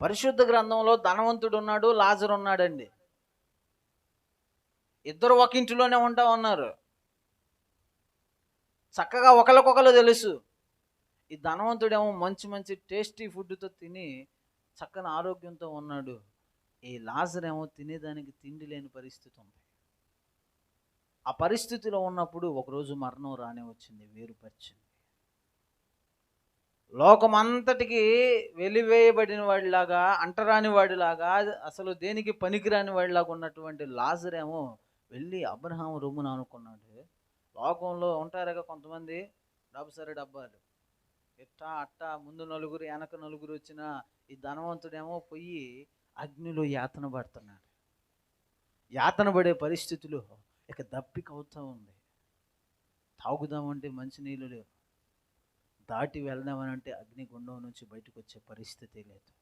పరిశుద్ధ గ్రంథంలో ధనవంతుడు ఉన్నాడు లాజరు ఉన్నాడండి ఇద్దరు ఒక ఇంటిలోనే ఉంటా ఉన్నారు. చక్కగా ఒకరికొకరు తెలుసు. ఈ ధనవంతుడేమో మంచి మంచి టేస్టీ ఫుడ్తో తిని చక్కని ఆరోగ్యంతో ఉన్నాడు. ఈ లాజరేమో తినేదానికి తిండి లేని పరిస్థితి ఉంది. ఆ పరిస్థితిలో ఉన్నప్పుడు ఒకరోజు మరణం రానే వచ్చింది వేరుపరిచింది. లోకమంతటికి వెలివేయబడిన వాడిలాగా అంటరాని వాడిలాగా అసలు దేనికి పనికిరాని వాడిలాగా ఉన్నటువంటి లాజరేమో వెళ్ళి అబ్రహాం రొమ్మున అనుకున్నాడు లోకంలో ఉంటారుగా కొంతమంది. డబ్బు సరే డబ్బాలు. ఇట్టా అట్టా ముందు నలుగురు వెనక నలుగురు వచ్చిన ఈ ధనవంతుడేమో పోయి అగ్నిలో యాతన పడుతున్నాడు. యాతన పడే పరిస్థితులు ఇక దప్పిక అవుతూ ఉంది. తాగుదామంటే మంచినీళ్ళు లేవు. దాటి వెళ్దామనంటే అగ్నిగుండం నుంచి బయటకు వచ్చే పరిస్థితి లేదు.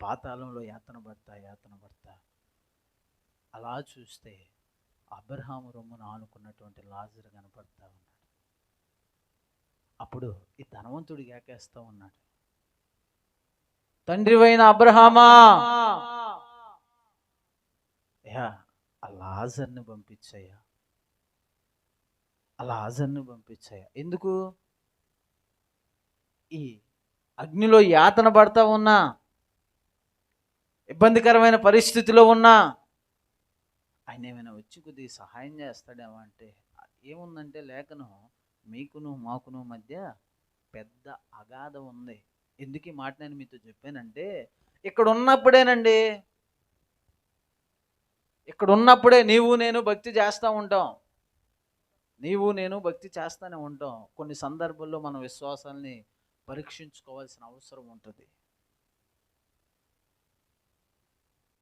పాతాళంలో యాతన పడతా యాతన పడతా. అలా చూస్తే అబ్రహాం రొమ్మును ఆనుకున్నటువంటి లాజర్ కనపడతా ఉన్నాడు. అప్పుడు ఈ ధనవంతుడు ఏకేస్తా ఉన్నాడు. తండ్రివైన అబ్రహామా! యా ఆ లాజర్ని పంపించయ్యా. ఆ లాజర్ని పంపించయ్యా. ఎందుకు? ఈ అగ్నిలో యాతన పడతా ఉన్నా ఇబ్బందికరమైన పరిస్థితిలో ఉన్నా ఆయన ఏమైనా వచ్చి కొద్దిగా సహాయం చేస్తాడేమో అంటే ఏముందంటే లేఖనం మీకును మాకును మధ్య పెద్ద అగాధం ఉంది. ఎందుకు ఈ మాట నేను మీతో చెప్పానంటే ఇక్కడ ఉన్నప్పుడేనండి ఇక్కడ ఉన్నప్పుడే నీవు నేను భక్తి చేస్తూ ఉంటాం. నీవు నేను భక్తి చేస్తూనే ఉంటాం. కొన్ని సందర్భాల్లో మన విశ్వాసాల్ని పరీక్షించుకోవాల్సిన అవసరం ఉంటుంది.